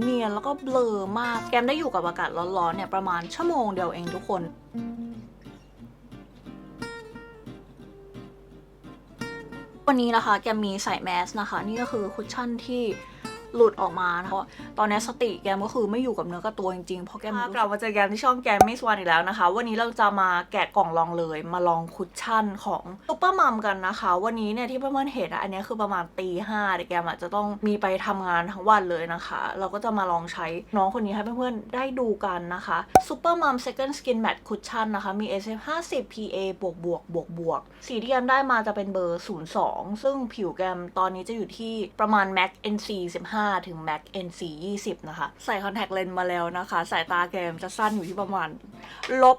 เนียนแล้วก็เบลอมาก แกมได้อยู่กับอากาศร้อนๆเนี่ยประมาณชั่วโมงเดียวเองทุกคนวันนี้นะคะแกมมีใส่แมสนะคะ นี่ก็คือคุชชั่นที่ หลุดออกมานะคะเพราะตอนนี้สติแกมก็คือไม่อยู่กับเนื้อกับตัวจริงๆเพราะแกมกลับมาเจอแกมที่ช่องแกมมิสวันอีกแล้วนะคะ วันนี้เราจะมาแกะกล่องลองเลย มาลองคุชชั่นของซุปเปอร์มัมกันนะคะ วันนี้เนี่ยที่เพื่อนๆเห็นอะอันนี้คือประมาณตีห้าเดี๋ยวแกมอาจจะต้องมีไปทำงานทั้งวันเลยนะคะ เราก็จะมาลองใช้น้องคนนี้ให้เพื่อนๆได้ดูกันนะคะซุปเปอร์มัม second skin matte cushion นะคะ มี SPF 50 PA บวกบวกบวกบวกสีที่แกมได้มาจะเป็นเบอร์ 02 ซึ่งผิวแกมตอนนี้จะอยู่ที่ประมาณ MAC NC 15ถึง MAC NC 20 นะคะ ใส่คอนแทคเลนส์มาแล้วนะคะ สายตาแกมจะสั้นอยู่ที่ประมาณลบ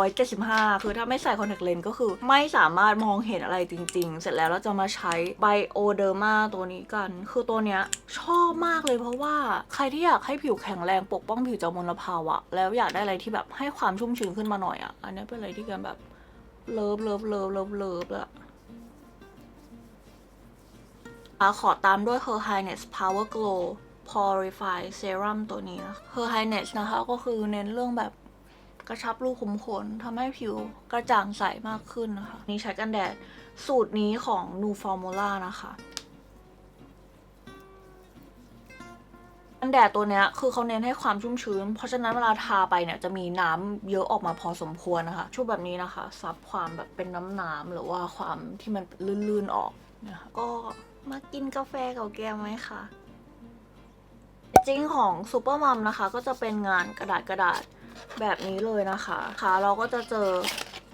375 คือถ้าไม่ใส่คอนแทคเลนส์ก็คือไม่สามารถมองเห็นอะไรจริง ๆ เสร็จแล้วเราจะมาใช้ไบโอเดอร์มาตัวนี้กัน คือตัวเนี้ยชอบมากเลยเพราะว่าใครที่อยากให้ผิวแข็งแรงปกป้องผิวจากมลภาวะ แล้วอยากได้อะไรที่แบบให้ความชุ่มชื้นขึ้นมาหน่อยอะ่ะ อันนี้เป็นอะไรที่แกมแบบเลิฟเลิฟเลิฟเลิฟเลิฟเลยอะ ขอตามด้วย Her Highness Power Glow Purify Serum ตัวนี้นะ Her Highness นะคะก็คือเน้นเรื่องแบบกระชับรูขุมขนทำให้ผิวกระจ่างใสมากขึ้นนะคะ นี่ใช้กันแดดสูตรนี้ของ Nu Formula นะคะกันแดดตัวเนี้ยคือเขาเน้นให้ความชุ่มชื้น เพราะฉะนั้นเวลาทาไปเนี่ยจะมีน้ำเยอะออกมาพอสมควรนะคะชุบแบบนี้นะคะ ซับความแบบเป็นน้ำน้ำๆหรือว่าความที่มันลื่นๆออกนะคะก็ มากินกาแฟกับแกไหมคะจริงของซูเปอร์มัมนะคะ ก็จะเป็นงานกระดาษกระดาษแบบนี้เลยนะคะค่ะเราก็จะเจอ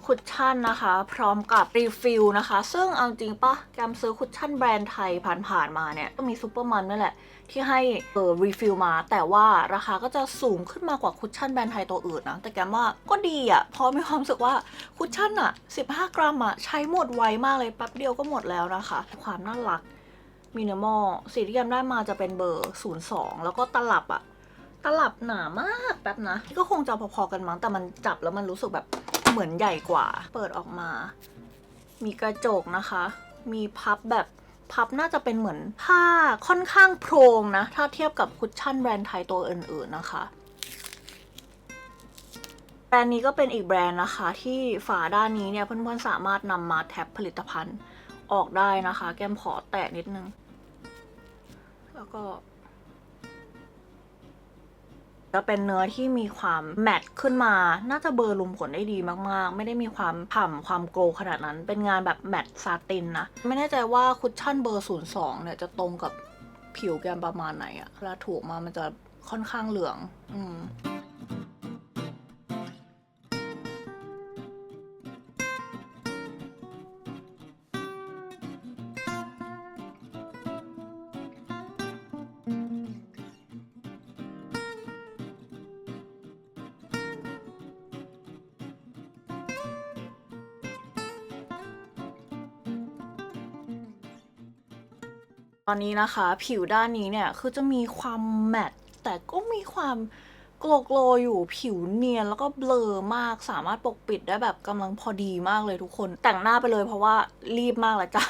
คุชชั่นนะคะ พร้อมกับรีฟิลนะคะ ซึ่งเอาจริงปะแกมซื้อคุชชั่นแบรนด์ไทยผ่านๆมาเนี่ย ก็มีซูเปอร์มัมนั่นแหละ ที่ให้เออรีฟิลมา แต่ว่าราคาก็จะสูงขึ้นมากกว่าคุชชั่นแบรนด์ไทยตัวอื่นนะ แต่แกมว่าก็ดีอะ่ะเพราะมีความรู้สึกว่าคุชชั่นอะ่ะ 15 กรัมอะ่ะ ใช้หมดไวมากเลยแป๊บเดียวก็หมดแล้วนะคะ ความน่ารัก มินิมอลสีที่แกมได้มาจะเป็นเบอร์ 02 แล้วก็ตลับอะตลับหนามากแป๊บนะก็คงจะพอๆกันมั้งแต่มันจับแล้วมันรู้สึกแบบเหมือนใหญ่กว่า เปิดออกมา มีกระจกนะคะ มีพับแบบพับน่าจะเป็นเหมือนผ้าค่อนข้างโพรงนะ ถ้าเทียบกับคุชชั่นแบรนด์ไทยตัวอื่นๆนะคะ แบรนด์นี้ก็เป็นอีกแบรนด์นะคะ ที่ฝาด้านนี้เนี่ยเพื่อนๆสามารถนำมาแท็บผลิตภัณฑ์ออกได้นะคะ แก้มขอแตะนิดนึง แล้วก็จะเป็นเนื้อที่มีความแมตต์ขึ้นมา น่าจะเบลอร์ลุมขนได้ดีมากๆ ไม่ได้มีความผ่ำความโกลขนาดนั้น เป็นงานแบบแมตต์ซาตินนะ ไม่แน่ใจว่าคุชชั่นเบอร์ 02 เนี่ยจะตรงกับผิวแกมประมาณไหนอะเวลาถูกมามันจะค่อนข้างเหลือง อืม อนนี้นะคะ ผิวด้านนี้เนี่ย คือจะมีความแมตต์แต่ก็มีความโกลโกลอยู่ผิวเนียนแล้วก็เบลอมากสามารถปกปิดได้แบบกำลังพอดีมากเลยทุกคน แต่งหน้าไปเลยเพราะว่ารีบมากแล้วจ้ะ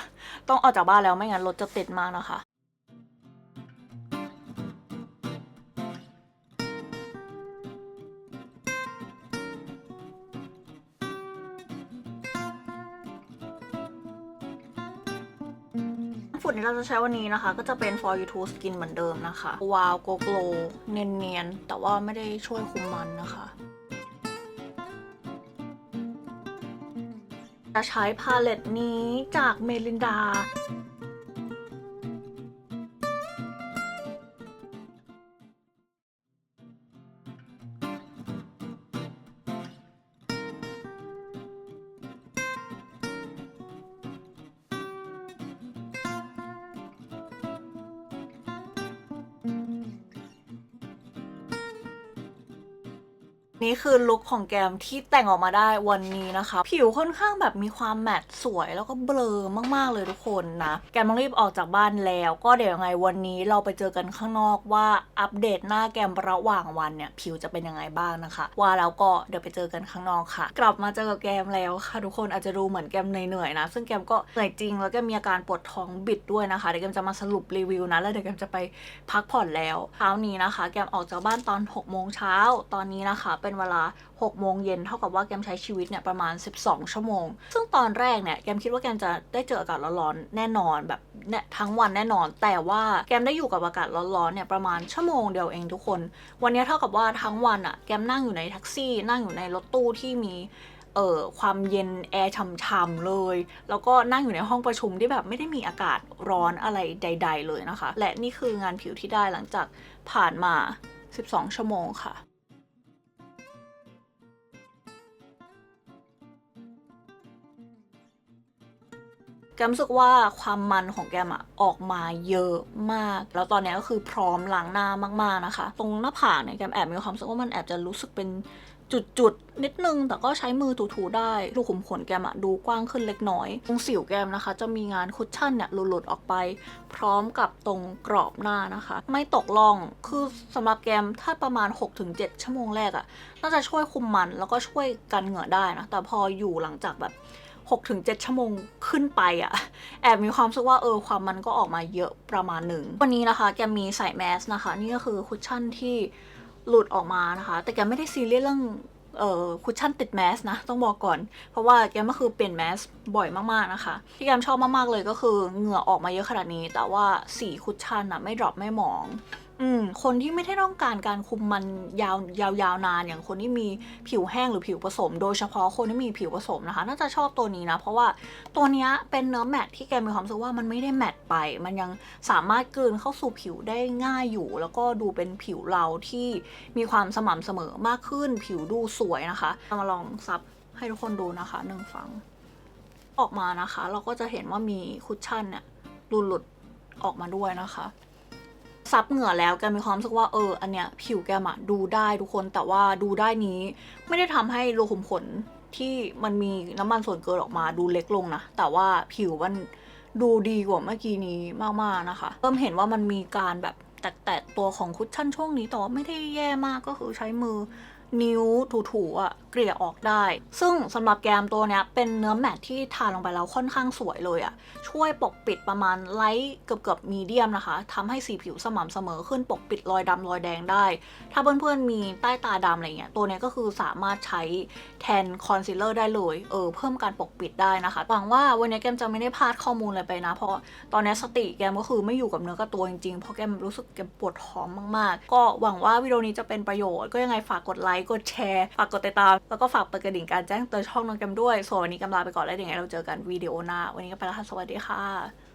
ต้องออกจากบ้านแล้วไม่งั้นรถจะติดมากนะคะ ฝุ่นที่เราจะใช้วันนี้นะคะ ก็จะเป็น for you to skin เหมือนเดิมนะคะวาวโกโกลเนียนๆ แต่ว่าไม่ได้ช่วยคุมมันนะคะจะใช้พาเลตนี้จากเมลินดา นี่คือลุคของแกมที่แต่งออกมาได้วันนี้นะคะ ผิวค่อนข้างแบบมีความแมตต์สวยแล้วก็เบลอมากๆเลยทุกคนนะ แกมต้องรีบออกจากบ้านแล้ว ก็เดี๋ยวยังไงวันนี้เราไปเจอกันข้างนอกว่าอัปเดตหน้าแกมระหว่างวันเนี่ย ผิวจะเป็นยังไงบ้างนะคะ ว่าแล้วก็เดี๋ยวไปเจอกันข้างนอกค่ะ กลับมาเจอกับแกมแล้วค่ะ ทุกคนอาจจะดูเหมือนแกมเหนื่อยๆนะ ซึ่งแกมก็เหนื่อยจริง แล้วก็มีอาการปวดท้องบิดด้วยนะคะเดี๋ยวแกมจะมาสรุปรีวิวนะแล้วเดี๋ยวแกมจะไปพักผ่อนแล้วเช้านี้นะคะ แกมออกจากบ้านตอน6โมงเช้าตอนนี้นะคะเป็นเวลา 6 โมงเย็นเท่ากับว่าแกมใช้ชีวิตเนี่ยประมาณ 12 ชั่วโมง ซึ่งตอนแรกเนี่ยแกมคิดว่าแกมจะได้เจออากาศร้อนๆแน่นอนแบบเนี่ยทั้งวันแน่นอน แต่ว่าแกมได้อยู่กับอากาศร้อนๆเนี่ยประมาณชั่วโมงเดียวเองทุกคน วันนี้เท่ากับว่าทั้งวันอะแกมนั่งอยู่ในแท็กซี่ นั่งอยู่ในรถตู้ที่มีเอ่อความเย็นแอร์ช่ำๆเลย แล้วก็นั่งอยู่ในห้องประชุมที่แบบไม่ได้มีอากาศร้อนอะไรใด ๆ เลยนะคะ และนี่คืองานผิวที่ได้หลังจากผ่านมา 12 ชั่วโมงค่ะ แกมรู้สึกว่าความมันของแกมอะออกมาเยอะมาก แล้วตอนนี้ก็คือพร้อมล้างหน้ามากๆนะคะ ตรงหน้าผากเนี่ยแกมแอบมีความรู้สึกว่ามันแอบจะรู้สึกเป็นจุดๆนิดนึง แต่ก็ใช้มือถูๆได้รูขุมขนแกมอะดูกว้างขึ้นเล็กน้อย ตรงสิวแกมนะคะ จะมีงานคุชชั่นเนี่ยหลุดๆออกไป พร้อมกับตรงกรอบหน้านะคะ ไม่ตกล่องคือสำหรับแกมถ้าประมาณ 6-7 ชั่วโมงแรกอะน่าจะช่วยคุมมันแล้วก็ช่วยกันเหงื่อได้นะแต่พออยู่หลังจากแบบ 6-7 ชั่วโมงขึ้นไปอะแอบมีความรู้สึกว่าเออความมันก็ออกมาเยอะประมาณหนึ่ง วันนี้นะคะแกมีใส่แมสนะคะ นี่ก็คือคุชชั่นที่หลุดออกมานะคะ แต่แกไม่ได้ซีเรียสเรื่องเอ่อคุชชั่นติดแมสนะ ต้องบอกก่อน เพราะว่าแกมก็คือเปลี่ยนแมสบ่อยมากๆนะคะ ที่แกมชอบมากๆเลยก็คือเหงื่อออกมาเยอะขนาดนี้ แต่ว่าสีคุชชั่นอะไม่ดรอปไม่หมอง อืม คนที่ไม่ได้ต้องการการคุมมันยาวยาวยาวนานอย่างคนที่มีผิวแห้งหรือผิวผสม โดยเฉพาะคนที่มีผิวผสมนะคะ น่าจะชอบตัวนี้นะ เพราะว่าตัวนี้เป็นเนื้อแมตที่แกมีความรู้สึกว่ามันไม่ได้แมตไป มันยังสามารถกลืนเข้าสู่ผิวได้ง่ายอยู่ แล้วก็ดูเป็นผิวเราที่มีความสม่ำเสมอมากขึ้น ผิวดูสวยนะคะเอามาลองซับให้ทุกคนดูนะคะหนึ่งฟัง ออกมานะคะ เราก็จะเห็นว่ามีคุชชั่นเนี่ยหลุดหลุดออกมาด้วยนะคะ ซับเหงื่อแล้วแกมีความรู้สึกว่าเอออันเนี้ยผิวแกมอะดูได้ทุกคนแต่ว่าดูได้นี้ ไม่ได้ทำให้รูขุมขนที่มันมีน้ำมันส่วนเกินออกมาดูเล็กลงนะ แต่ว่าผิวมันดูดีกว่าเมื่อกี้นี้มากๆนะคะ เริ่มเห็นว่ามันมีการแบบแตะๆตัวของคุชชั่นช่วงนี้แต่ว่าไม่ได้แย่มากก็คือใช้มือ นิ้วถูๆอะเกลี่ยออกได้ ซึ่งสำหรับแกมตัวเนี้ยเป็นเนื้อแมทที่ทาลงไปแล้วค่อนข้างสวยเลยอะ ช่วยปกปิดประมาณไลท์เกือบเกือบมีเดียมนะคะทำให้สีผิวสม่ำเสมอขึ้นปกปิดรอยดำรอยแดงได้ ถ้าเพื่อนๆมีใต้ตาดำอะไรเงี้ยตัวเนี้ยก็คือสามารถใช้แทนคอนซีลเลอร์ได้เลย เออเพิ่มการปกปิดได้นะคะ หวังว่าวันนี้แกมจะไม่ได้พลาดข้อมูลอะไรไปนะ เพราะตอนนี้สติแกมก็คือไม่อยู่กับเนื้อกับตัวจริงๆ เพราะแกมรู้สึกแกมปวดท้องมากๆ ก็หวังว่าวิดีโอนี้จะเป็นประโยชน์ ก็ยังไงฝากกดไลค์กดแชร์ฝากกดติดตาม แล้วก็ฝากเปิดกระดิ่งการแจ้งเตือนช่องน้องแกมด้วย ส่วนวันนี้กำลาไปก่อนแล้วเดี๋ยวยังไงเราเจอกันวิดีโอหน้า วันนี้ก็ไปแล้วค่ะสวัสดีค่ะ